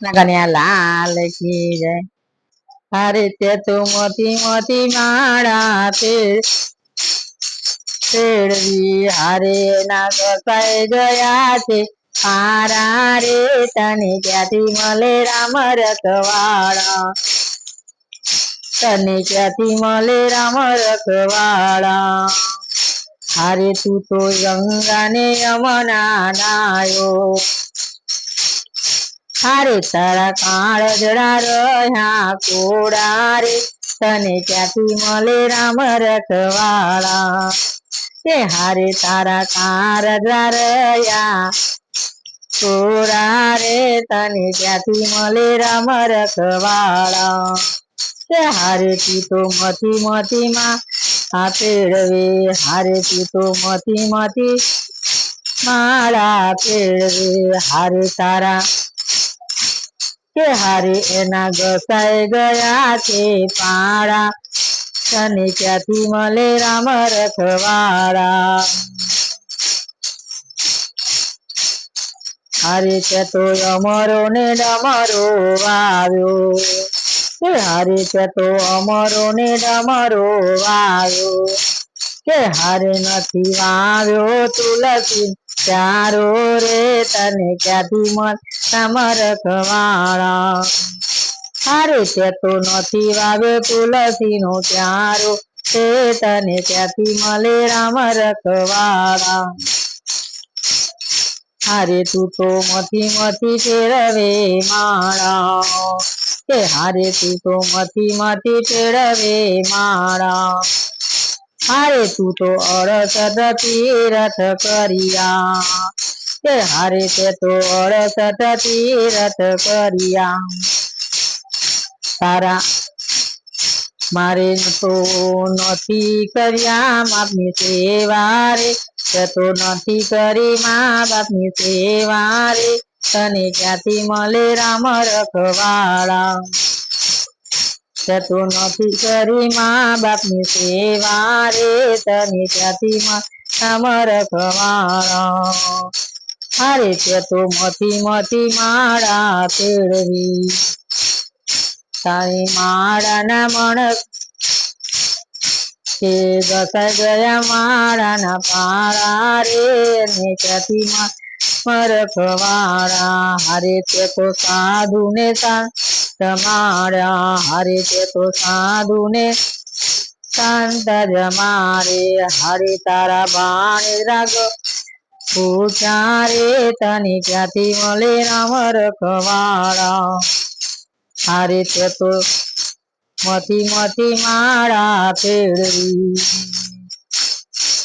કન્યા લાલ કી જય. હારે તે માળા તેડવી હારે ના તને ક્યાંથી મળે રામ તને ક્યાંથી મળે રામ રખવાળા? હારે તું તો ગંગા ને યમના નાયો હારે તારા કાળ જડા રહ્યા કોડા રે તને ક્યાંથી મળે રામ રખવાળા કે હારે તારા કારજા રહ્યા કોડા રે તને ક્યાંથી મળે રામ રખવાળા તે હારે પીતો તો મથી મથી માં આ પેળવે હારે પીતો તો મથી મથી માળા પેળવે હારે તારા કે હારે એના ઘસાઈ ગયા છે પાડા તને ક્યાંથી મળે રામ રખવાળા હારે તે તો અમરો ને ડમરો વાવ્યો. કે હારે તે તો અમરો ને ડમરો વાવ્યો. કે હારે નથી વાવ્યો તુલસી ચારો રે તને ક્યાંથી મળ? રામ રખવાળા હારે તે તો નથી વાવે તુલસી નો ચારો. તે તને ક્યાંથી મળે રામ રખવાળા હારે તું તો મથી મથી ફેરવે માળા. કે હારે તું તો મથી મથી ફેરવે માળા. હારે તું તો અડસઠ તીરથ કરિયા. કે હારે તે તો અડસઠ તીરથ કરિયા. તારા મારે તો નથી કર્યા માપની સેવા રે. તે તો નથી કરી મા બાપની સેવા રે. તને ક્યાંથી મળે રામ રખવાળા તે તો નથી કરી મા બાપની સેવા રે, તને ક્યાંથી રામ રખવાળા હારે તે તો મથી મથી માળા ફેરવી તારી માળાના મણ કે દસ ગયા માળાના પાળા રે ને ક્યાંથી મરખવાળા હારે તે તો સાધુ ને તમારા હારે તે તો સાધુ ને જ મારે, હારે તારા બાણી રાગ પૂછા રે તને ક્યાંથી મળે રામ રખવાળા હારે તે તો મથી મથી મારા ફેરવી.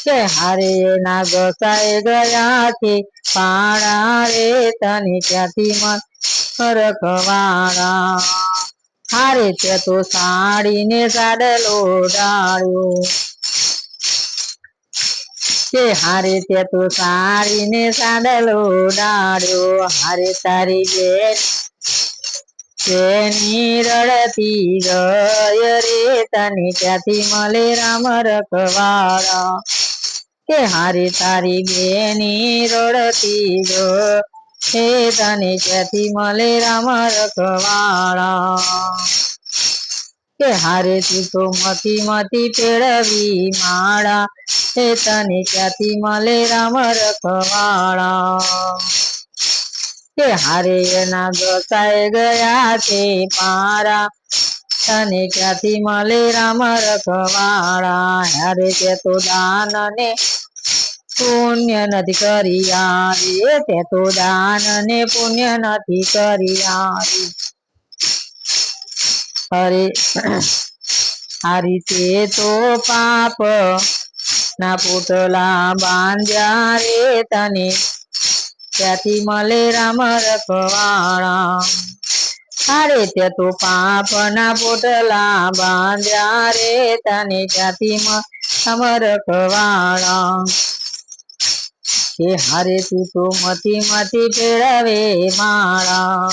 કે હારે ના ગસાઈ ગયા છે પાણા રે તને ક્યાંથી મન રખવાળા હારે તે તો સાડીને સાડલો ડાળ્યો. કે હારે તે તો સાડીને સાડલો ડાળ્યો. હારે તારી બેન તેની રડતી ગય રે, તને ક્યાંથી મળે રામ રખવાળા? કે હારે તારી બેની રડતી ગય હે તને ક્યાંથી મળે રામ રખવાળા. કે હારે તું તો મતી મતી પેળવી માળા. હે તને ક્યાંથી મળે રામ રખવાળા. કે હારે એના ગસાઈ ગયા છે પારા. તને ક્યાંથી મળે રામ રખવાળા. હારે તે તો દાન ને પુણ્ય નથી કરી યારી તે તો દાન ને પુણ્ય નથી કરી યારી અરે, આ રીતે તો પાપ ના પોટલા બાંધ્યા રે તને. ત્યાંથી મળે રામ રખવાળા. હારે તે તો પાપ ના પોટલા બાંધ્યા રે તને. ત્યાંથી રામ રખવાળા. કે હારે તું તો મતી મતી ફેરવે માળા.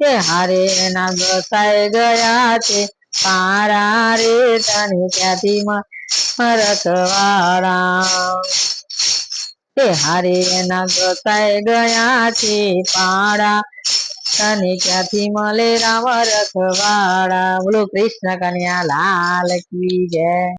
તે હારે એના ગસાઈ ગયા છે, તારા રે તને ત્યાંથી રખવાળા. તે હારે એના ગસાઈ ગયા છે પાડા તને ક્યાંથી મળે રામ રખવાળા. બોલો કૃષ્ણ કન્યા, લાલ કી જય.